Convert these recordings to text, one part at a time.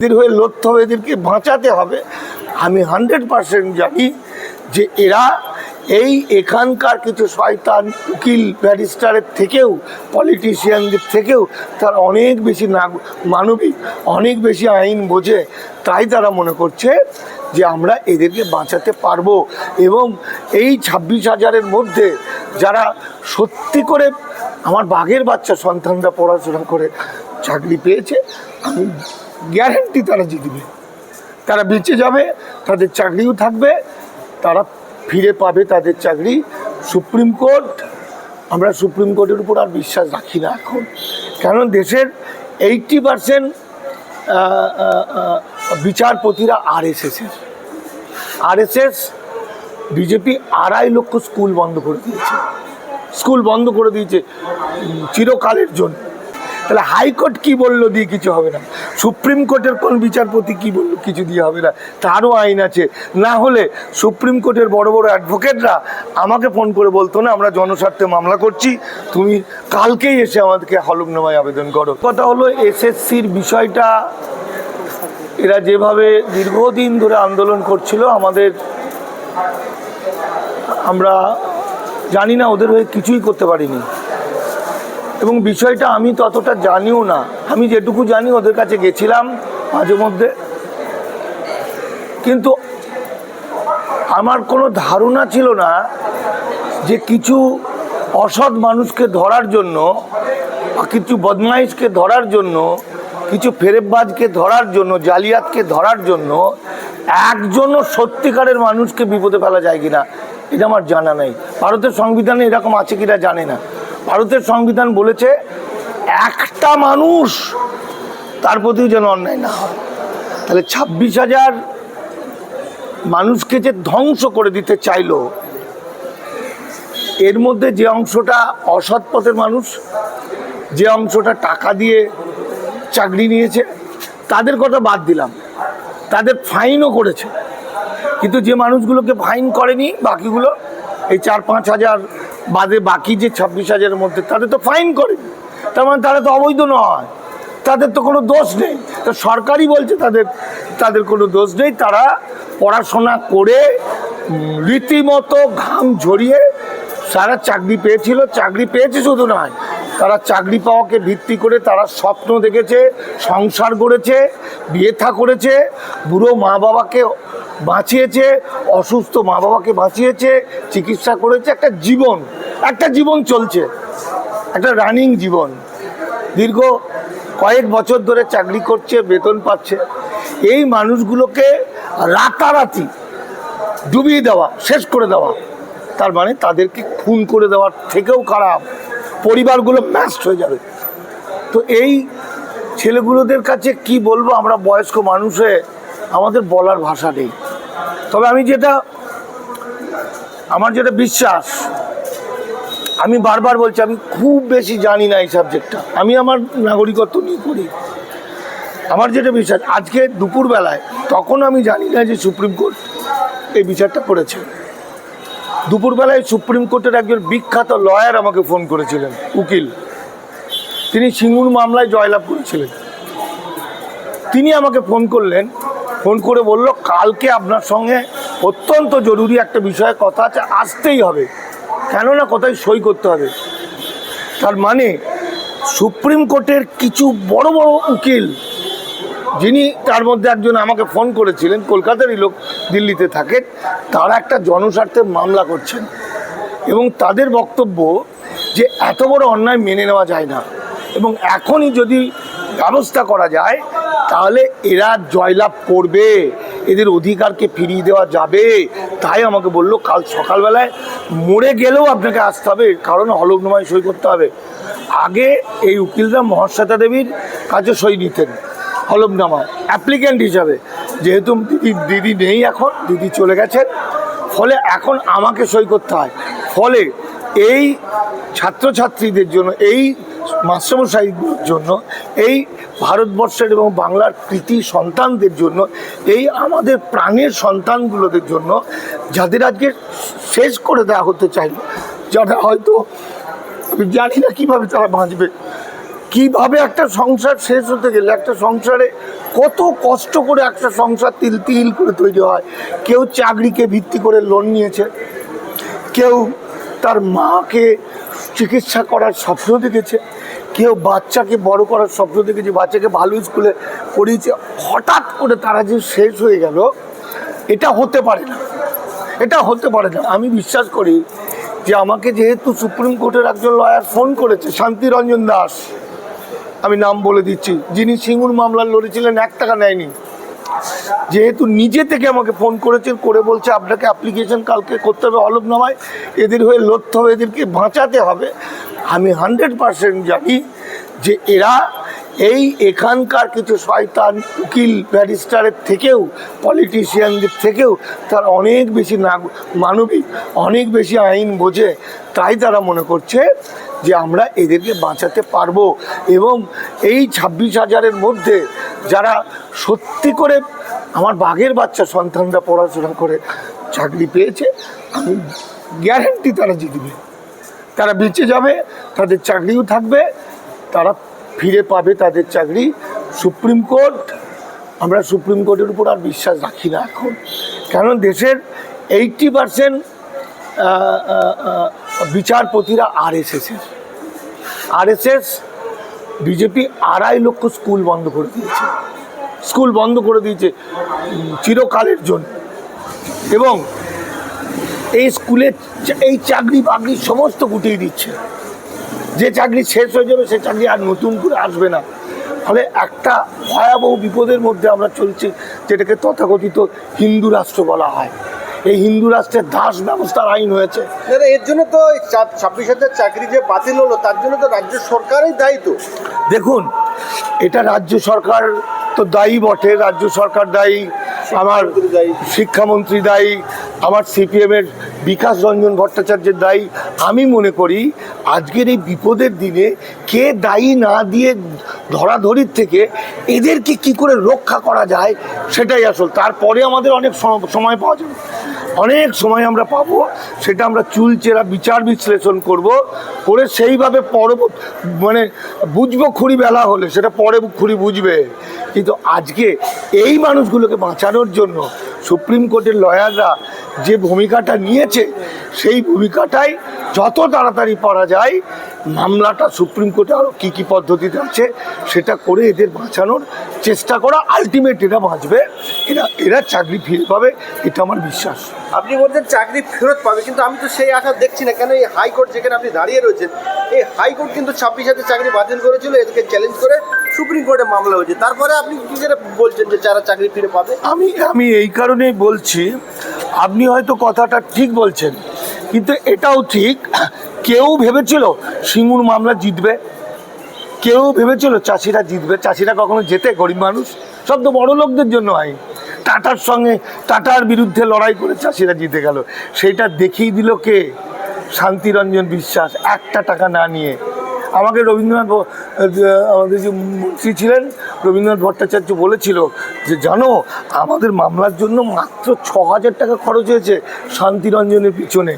এদের হয়ে লড়তে হবে, এদেরকে বাঁচাতে হবে। আমি হান্ড্রেড পার্সেন্ট জানি যে এরা এই এখানকার কিছু শয়তান, উকিল, ব্যারিস্টারের থেকেও, পলিটিশিয়ানদের থেকেও তারা অনেক বেশি মানবিক, অনেক বেশি আইন বোঝে। তাই তারা মনে করছে যে আমরা এদেরকে বাঁচাতে পারব এবং এই ছাব্বিশ হাজারের মধ্যে যারা সত্যি করে আমার বাঘের বাচ্চা সন্তানরা পড়াশোনা করে চাকরি পেয়েছে, আমি গ্যারান্টি তারা জিতবে। তারা বেঁচে যাবে, তাদের চাকরিও থাকবে, তারা ফিরে পাবে তাদের চাকরি। সুপ্রিম কোর্ট, আমরা সুপ্রিম কোর্টের উপর আর বিশ্বাস রাখি না এখন। কারণ দেশের এইটটি পারসেন্ট বিচারপতিরা আর এস এসের আর এস এস বিজেপি আড়াই লক্ষ স্কুল বন্ধ করে দিয়েছে। স্কুল বন্ধ করে দিয়েছে চিরকালের জন্য। তাহলে হাইকোর্ট কি বলল দিয়ে কিছু হবে না? সুপ্রিম কোর্টের কোন বিচারপতি কি বলল কিছু দিয়ে হবে না? তারও আইন আছে। না হলে সুপ্রিম কোর্টের বড় বড় অ্যাডভোকেটরা আমাকে ফোন করে বলতো না, আমরা জনস্বার্থে মামলা করছি, তুমি কালকেই এসে আমাদেরকে হলফনামায় আবেদন করো। কথা হলো এসএসসির বিষয়টা, এরা যেভাবে দীর্ঘদিন ধরে আন্দোলন করছিল, আমাদের আমরা জানি না, ওদের হয়ে কিছুই করতে পারিনি। এবং বিষয়টা আমি ততটা জানিও না। আমি যেটুকু জানি ওদের কাছে গেছিলাম মাঝে মধ্যে। কিন্তু আমার কোনো ধারণা ছিল না যে কিছু অসৎ মানুষকে ধরার জন্য কিছু বদমাইশকে ধরার জন্য, কিছু ফেরেববাজকে ধরার জন্য, জালিয়াতকে ধরার জন্য একজনও সত্যিকারের মানুষকে বিপদে ফেলা যায় কিনা, এটা আমার জানা নেই। ভারতের সংবিধানে এরকম আছে কিনা জানে না। ভারতের সংবিধান বলেছে, একটা মানুষ তার প্রতিও যেন অন্যায় না হয়। তাহলে ছাব্বিশ হাজার মানুষকে যে ধ্বংস করে দিতে চাইলো, এর মধ্যে যে অংশটা অসৎ পথের মানুষ, যে অংশটা টাকা দিয়ে চাকরি নিয়েছে, তাদের কথা বাদ দিলাম। তাদের ফাইনও করেছে। কিন্তু যে মানুষগুলোকে ফাইন করেনি, বাকিগুলো এই চার পাঁচ হাজার বাদে বাকি যে ছাব্বিশ হাজারের মধ্যে, তাদের তো ফাইন করে। তার মানে তারা তো অবৈধ নয়। তাদের তো কোনো দোষ নেই। তো সরকারই বলছে তাদের তাদের কোনো দোষ নেই। তারা পড়াশোনা করে রীতিমতো ঘাম ঝরিয়ে সারা চাকরি পেয়েছিল। চাকরি পেয়েছে শুধু নয়, তারা চাকরি পাওয়াকে ভিত্তি করে তারা স্বপ্ন দেখেছে, সংসার গড়েছে, বিয়ে থা করেছে। বুড়ো মা বাবাকে বাঁচিয়েছে, অসুস্থ মা বাবাকে বাঁচিয়েছে, চিকিৎসা করেছে, একটা জীবন একটা জীবন চলছে, একটা রানিং জীবন। দীর্ঘ কয়েক বছর ধরে চাকরি করছে, বেতন পাচ্ছে। এই মানুষগুলোকে রাতারাতি ডুবিয়ে দেওয়া, শেষ করে দেওয়া, তার মানে তাদেরকে খুন করে দেওয়ার থেকেও খারাপ, পরিবারগুলো ম্যাস্ট হয়ে যাবে। তো এই ছেলেগুলোদের কাছে কি বলব? আমরা বয়স্ক মানুষে আমাদের বলার ভাষা নেই। তবে আমি যেটা, আমার যেটা বিশ্বাস, আমি বারবার বলছি, আমি খুব বেশি জানি না এই সাবজেক্টটা আমি আমার নাগরিকত্ব নিয়ে করি আমার যেটা বিশ্বাস, আজকে দুপুরবেলায় তখন আমি জানি না যে সুপ্রিম কোর্ট এই বিচারটা করেছে। দুপুরবেলায় সুপ্রিম কোর্টের একজন বিখ্যাত লয়ার আমাকে ফোন করেছিলেন, উকিল। তিনি সিঙ্গুর মামলায় জয়লাভ করেছিলেন। তিনি আমাকে ফোন করলেন ফোন করে বলল, কালকে আপনার সঙ্গে অত্যন্ত জরুরি একটা বিষয়ে কথা আছে, আসতেই হবে। কেননা কোথায় সই করতে হবে। তার মানে সুপ্রিম কোর্টের কিছু বড় বড় উকিল, যিনি তার মধ্যে একজন আমাকে ফোন করেছিলেন, কলকাতারই লোক, দিল্লিতে থাকেন, তারা একটা জনস্বার্থে মামলা করছেন। এবং তাদের বক্তব্য যে, এত বড় অন্যায় মেনে নেওয়া যায় না। এবং এখনই যদি ব্যবস্থা করা যায়, তাহলে এরা জয়লাভ করবে, এদের অধিকারকে ফিরিয়ে দেওয়া যাবে। তাই আমাকে বলল, কাল সকালবেলায় মরে গেলেও আপনাকে আসতে হবে, কারণ হলফনামায় সই করতে হবে। আগে এই উকিলরা মহাশ্বেতা দেবীর কাছে সই নিতেন হলফনামা অ্যাপ্লিক্যান্ট হিসাবে। যেহেতু দিদি দিদি নেই এখন, দিদি চলে গেছেন, ফলে এখন আমাকে সই করতে হয়। ফলে এই ছাত্রছাত্রীদের জন্য, এই মাস্টারমশাইগুলোর জন্য, এই ভারতবর্ষের এবং বাংলার কৃতি সন্তানদের জন্য, এই আমাদের প্রাণের সন্তানগুলোদের জন্য যাদের আজকে শেষ করে দেওয়া হতে চাইল, যারা হয়তো, আমি জানি না কীভাবে তারা বাঁচবে, কীভাবে একটা সংসার শেষ হতে গেলে, একটা সংসারে কত কষ্ট করে একটা সংসার তিল তিল করে তৈরি হয়। কেউ চাকরিকে ভিত্তি করে লোন নিয়েছে, কেউ তার মাকে চিকিৎসা করার স্বপ্ন দেখেছে কেউ বাচ্চাকে বড় করার স্বপ্ন দেখেছে, বাচ্চাকে ভালো স্কুলে পড়িয়েছে, হঠাৎ করে তারা যে শেষ হয়ে গেল, এটা হতে পারে না। এটা হতে পারে না। আমি বিশ্বাস করি যে আমাকে যেহেতু সুপ্রিম কোর্টের একজন লয়ার ফোন করেছে, শান্তিরঞ্জন দাস, আমি নাম বলে দিচ্ছি, যিনি সিঙ্গুর মামলা লড়েছিলেন, এক টাকা নেয়নি। যেহেতু নিজে থেকে আমাকে ফোন করেছেন, করে বলছে আপনাকে অ্যাপ্লিকেশন কালকে করতে হবে হলফনামায় এদের হয়ে লড়তে হবে, এদেরকে বাঁচাতে হবে। আমি হান্ড্রেড পার্সেন্ট জানি যে এরা এই এখানকার কিছু শয়তান, উকিল, ব্যারিস্টারের থেকেও পলিটিশিয়ানদের থেকেও তার অনেক বেশি মানবিক, অনেক বেশি আইন বোঝে। তাই তারা মনে করছে যে আমরা এদেরকে বাঁচাতে পারব। এবং এই ছাব্বিশ হাজারের মধ্যে যারা সত্যি করে আমার বাঘের বাচ্চা সন্তানরা পড়াশোনা করে চাকরি পেয়েছে, আমি গ্যারান্টি তারা জিতবে। তারা বেঁচে যাবে, তাদের চাকরিও থাকবে, তারা ফিরে পাবে তাদের চাকরি। সুপ্রিম কোর্ট, আমরা সুপ্রিম কোর্টের উপর আর বিশ্বাস রাখি না এখন। কারণ দেশের এইটটি পারসেন্ট বিচারপতিরা আর এস এসের আর এস এস বিজেপি আড়াই লক্ষ স্কুল বন্ধ করে দিয়েছে। স্কুল বন্ধ করে দিয়েছে চিরকালের জন্য। এবং এই স্কুলে চা- এই চাকরি বাকরি সমস্ত গুটিয়ে দিচ্ছে। যে চাকরি শেষ হয়ে যাবে সে চাকরি আর নতুন করে আসবে না। ফলে একটা ভয়াবহ বিপদের মধ্যে আমরা চলছি যেটাকে তথাকথিত হিন্দু রাষ্ট্র বলা হয়। এই হিন্দু রাষ্ট্রের দাস ব্যবস্থার আইন হয়েছে। দাদা এর জন্য তো ছাব্বিশ হাজার চাকরি যে বাতিল হলো তার জন্য তো রাজ্য সরকারই দায়ী তো। দেখুন এটা রাজ্য সরকার তো দায়ী বটে। রাজ্য সরকার দায়ী আমার শিক্ষামন্ত্রী দায়ী। আমার সিপিএমের বিকাশ রঞ্জন ভট্টাচার্যের দায়ী। আমি মনে করি আজকের এই বিপদের দিনে কে দায়ী না দিয়ে ধরাধরির থেকে এদেরকে কি করে রক্ষা করা যায় সেটাই আসল। তারপরে আমাদের অনেক সম- সময় পাওয়া যাবে। অনেক সময় আমরা পাবো, সেটা আমরা চুলচেরা বিচার বিশ্লেষণ করব, করে সেইভাবে পর মানে বুঝব খুঁড়ি বেলা হলে, সেটা পরে খুঁড়ি বুঝবে। কিন্তু আজকে এই মানুষগুলোকে বাঁচানোর জন্য সুপ্রিম কোর্টের লয়াররা যে ভূমিকাটা নিয়েছে, সেই ভূমিকাটাই যত তাড়াতাড়ি পারা যায়, মামলাটা সুপ্রিম কোর্টে আরও কী কী পদ্ধতিতে আছে, সেটা করে এদের বাঁচানোর চেষ্টা করা আলটিমেট এরা বাঁচবে, এরা এরা চাকরি ফিরে পাবে, এটা আমার বিশ্বাস। আপনি বলছেন চাকরি ফেরত পাবে, কিন্তু আমি তো সেই আশা দেখছি না, কেন এই হাইকোর্ট যেখানে আপনি দাঁড়িয়ে রয়েছেন, এই হাইকোর্ট কিন্তু ছাব্বিশ হাজার চাকরি বাতিল করেছিল, এদেরকে চ্যালেঞ্জ করে সুপ্রিম কোর্টে মামলা হয়েছে। তারপরে আপনি কি করে বলছেন যে যারা চাকরি ফিরে পাবে? আমি আমি এই কারণেই বলছি, আপনি হয়তো কথাটা ঠিক বলছেন, কিন্তু এটাও ঠিক, কেউ ভেবেছিল সিঙ্গুর মামলা জিতবে, কেউ ভেবেছিল চাষিরা জিতবে, চাষিরা কখনো যেতে গরিব মানুষ, সব তো বড় লোকদের জন্য আইন টাটার সঙ্গে, টাটার বিরুদ্ধে লড়াই করে চাষিরা জিতে গেল। সেইটা দেখিয়ে দিল কে? শান্তিরঞ্জন বিশ্বাস, একটা টাকা না নিয়ে আমাকে রবীন্দ্রনাথ আমাদের যে মন্ত্রী ছিলেন, রবীন্দ্রনাথ ভট্টাচার্য বলেছিল যে, জানো, আমাদের মামলার জন্য মাত্র ছ হাজার টাকা খরচ হয়েছে শান্তিরঞ্জনের পিছনে।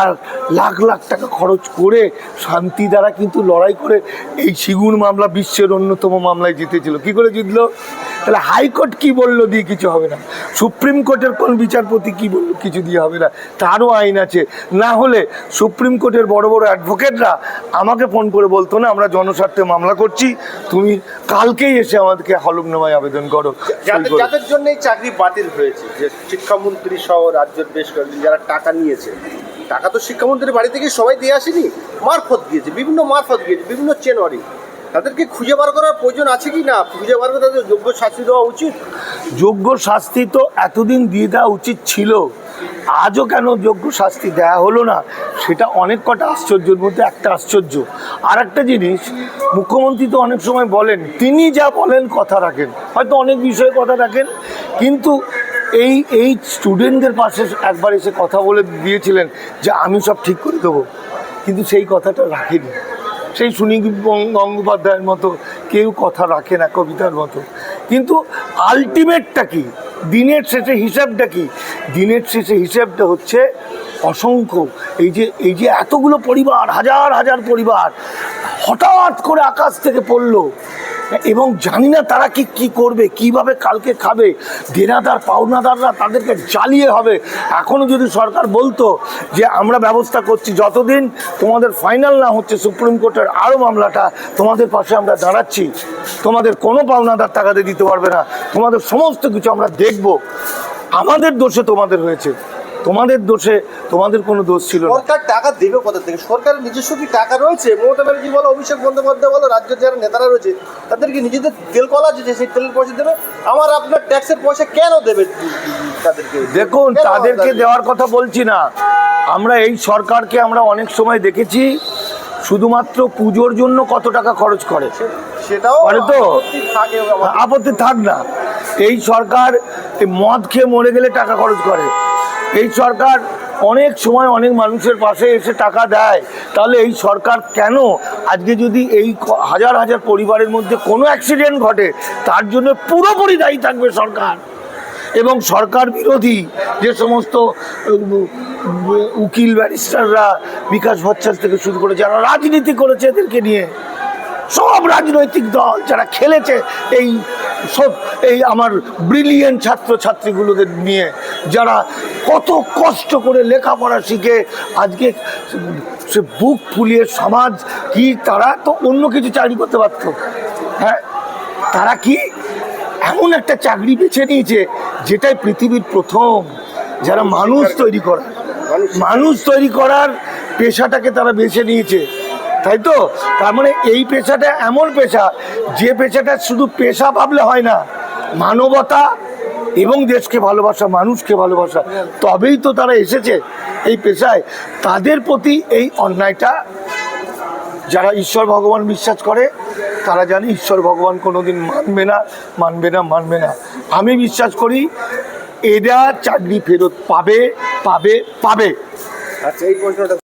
আর লাখ লাখ টাকা খরচ করে শান্তি দ্বারা কিন্তু লড়াই করে এই সিগুন মামলা বিশ্বের অন্যতম মামলায় জিতেছিল। কি করে জিতলো? তাহলে হাইকোর্ট কি বলল দিয়ে কিছু হবে না। সুপ্রিম কোর্টের কোন বিচারপতি কি বলল কিছু দিয়ে হবে না। তারও আইন আছে। না হলে সুপ্রিম কোর্টের বড় বড় অ্যাডভোকেটরা আমাকে ফোন করে বলতো না আমরা জনস্বার্থে মামলা করছি। তুমি কালকেই এসে আমাদেরকে হলফনামায় আবেদন করো। যাদের করো। জন্য চাকরি বাতিল হয়েছে যে শিক্ষামন্ত্রী সহ রাজ্যের বেশ কয়েকজন যারা টাকা নিয়েছে টাকা তো শিক্ষামন্ত্রীর বাড়ি থেকে সবাই দিয়ে আসেনি, মারফত গিয়েছে বিভিন্ন মারফত গিয়েছে বিভিন্ন চেনওয়ারি তাদেরকে খুঁজে বার করার প্রয়োজন আছে কি না? খুঁজে বার করে তাদের যোগ্য শাস্তি দেওয়া উচিত? যোগ্য শাস্তি তো এতদিন দিয়ে দেওয়া উচিত ছিল, আজও কেন যোগ্য শাস্তি দেওয়া হলো না? সেটা অনেক কটা আশ্চর্যের মধ্যে একটা আশ্চর্য। আর একটা জিনিস, মুখ্যমন্ত্রী তো অনেক সময় বলেন, তিনি যা বলেন কথা রাখেন। হয়তো অনেক বিষয়ে কথা রাখেন, কিন্তু এই এই স্টুডেন্টদের পাশে একবার এসে কথা বলে দিয়েছিলেন যে আমি সব ঠিক করে দেবো। কিন্তু সেই কথাটা রাখেনি। সেই সুনীল গঙ্গোপাধ্যায়ের মতো কেউ কথা রাখে না কবিতার মতো। কিন্তু আলটিমেটটা কি? দিনের শেষে হিসাবটা কি? দিনের শেষে হিসাবটা হচ্ছে অসংখ্য। এই যে এই যে এতগুলো পরিবার, হাজার হাজার পরিবার হঠাৎ করে আকাশ থেকে পড়ল। এবং জানি না তারা কি কি করবে, কীভাবে কালকে খাবে, দেনাদার, পাওনাদাররা তাদেরকে জ্বালিয়ে হবে। এখনও যদি সরকার বলতো যে আমরা ব্যবস্থা করছি, যতদিন তোমাদের ফাইনাল না হচ্ছে সুপ্রিম কোর্টের আরও মামলাটা, তোমাদের পাশে আমরা দাঁড়াচ্ছি, তোমাদের কোনো পাওনাদার টাকাতে দিতে পারবে না, তোমাদের সমস্ত কিছু আমরা দেখব। আমাদের দোষে তোমাদের হয়েছে। তোমাদের দোষে তোমাদের কোনো দোষ ছিল না। সরকার টাকা দেবে কোথা থেকে? সরকারের নিজস্ব কি টাকা রয়েছে? মমতা ব্যানার্জি বলো অভিষেক বন্দ্যোপাধ্যায় বলো রাজ্যের যারা নেতারা রয়েছে তাদেরকে নিজেদের তেল কলা আছে যে সেই তেলের পয়সা দেবে? আমার আপনার ট্যাক্সের পয়সা কেন দেবে তাদেরকে? দেখুন তাদেরকে দেওয়ার কথা বলছি না। আমরা এই সরকারকে আমরা অনেক সময় দেখেছি শুধুমাত্র পুজোর জন্য কত টাকা খরচ করে। সেটাও করে তো? আপত্তি থাকে না। এই সরকার মদ খেয়ে মরে গেলে টাকা খরচ করে। এই সরকার অনেক সময় অনেক মানুষের পাশে এসে টাকা দেয়। তাহলে এই সরকার কেন আজকে যদি এই হাজার হাজার পরিবারের মধ্যে কোনো অ্যাক্সিডেন্ট ঘটে, তার জন্য পুরোপুরি দায়ী থাকবে সরকার। এবং সরকার বিরোধী যে সমস্ত উকিল, ব্যারিস্টাররা বিকাশ ভট্টাচার্য থেকে শুরু করে যারা রাজনীতি করেছে এদেরকে নিয়ে, সব রাজনৈতিক দল যারা খেলেছে এই সব এই আমার ব্রিলিয়েন্ট ছাত্রছাত্রীগুলোদের নিয়ে যারা কত কষ্ট করে লেখাপড়া শিখে আজকে সে বুক ফুলিয়ে সমাজ কি তারা তো অন্য কিছু চাকরি করতে পারত। হ্যাঁ তারা কি এমন একটা চাকরি বেছে নিয়েছে যেটাই পৃথিবীর প্রথম? যারা মানুষ তৈরি করা মানুষ তৈরি করার পেশাটাকে তারা বেছে নিয়েছে। তাই তো? তার মানে এই পেশাটা এমন পেশা, যে পেশাটা শুধু পেশা ভাবলে হয় না, মানবতা এবং দেশকে ভালোবাসা, মানুষকে ভালোবাসা, তবেই তো তারা এসেছে এই পেশায়। তাদের প্রতি এই অন্যায়টা, যারা ঈশ্বর ভগবান বিশ্বাস করে, তারা জানে ঈশ্বর ভগবান কোনোদিন মানবে না মানবে না মানবে না। আমি বিশ্বাস করি, এরা চাকরি ফেরত পাবে পাবে পাবে। আচ্ছা এই প্রশ্নটা